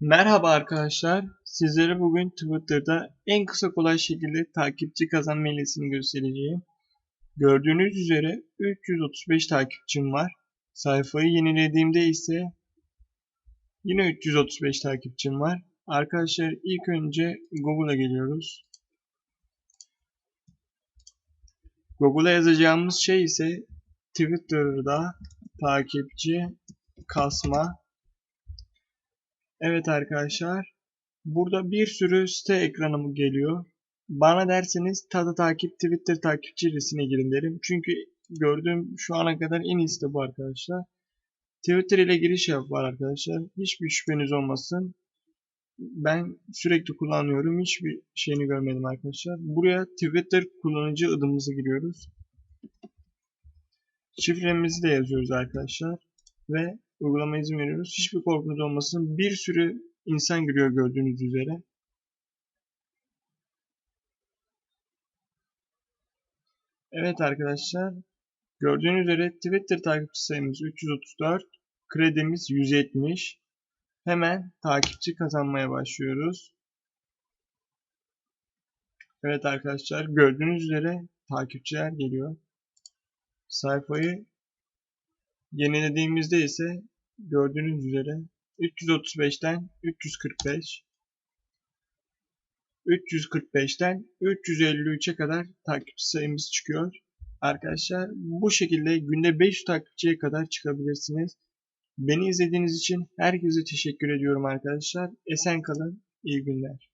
Merhaba arkadaşlar. Sizlere bugün Twitter'da en kısa kolay şekilde takipçi kazanma hilesini göstereceğim. Gördüğünüz üzere 335 takipçim var. Sayfayı yenilediğimde ise yine 335 takipçim var. Arkadaşlar ilk önce Google'a geliyoruz. Google'a yazacağımız şey ise Twitter'da takipçi kasma Evet arkadaşlar. Burada bir sürü site ekranı geliyor. Bana derseniz Tada Takip Twitter takipçi listesine girin derim. Çünkü gördüğüm şu ana kadar en iyisi de bu arkadaşlar. Twitter ile giriş yap var arkadaşlar. Hiçbir şüpheniz olmasın. Ben sürekli kullanıyorum. Hiçbir şeyini görmedim arkadaşlar. Buraya Twitter kullanıcı adımızı giriyoruz. Şifremizi de yazıyoruz arkadaşlar. Ve uygulama izin veriyoruz. Hiçbir korkunuz olmasın. Bir sürü insan giriyor gördüğünüz üzere. Evet arkadaşlar. Gördüğünüz üzere Twitter takipçi sayımız 334. Kredimiz 170. Hemen takipçi kazanmaya başlıyoruz. Evet arkadaşlar gördüğünüz üzere takipçiler geliyor. Sayfayı yenilediğimizde ise gördüğünüz üzere 335'ten 345 345'ten 353'e kadar takipçi sayımız çıkıyor. Arkadaşlar bu şekilde günde 5 takipçiye kadar çıkabilirsiniz. Beni izlediğiniz için herkese teşekkür ediyorum arkadaşlar. Esen kalın, iyi günler.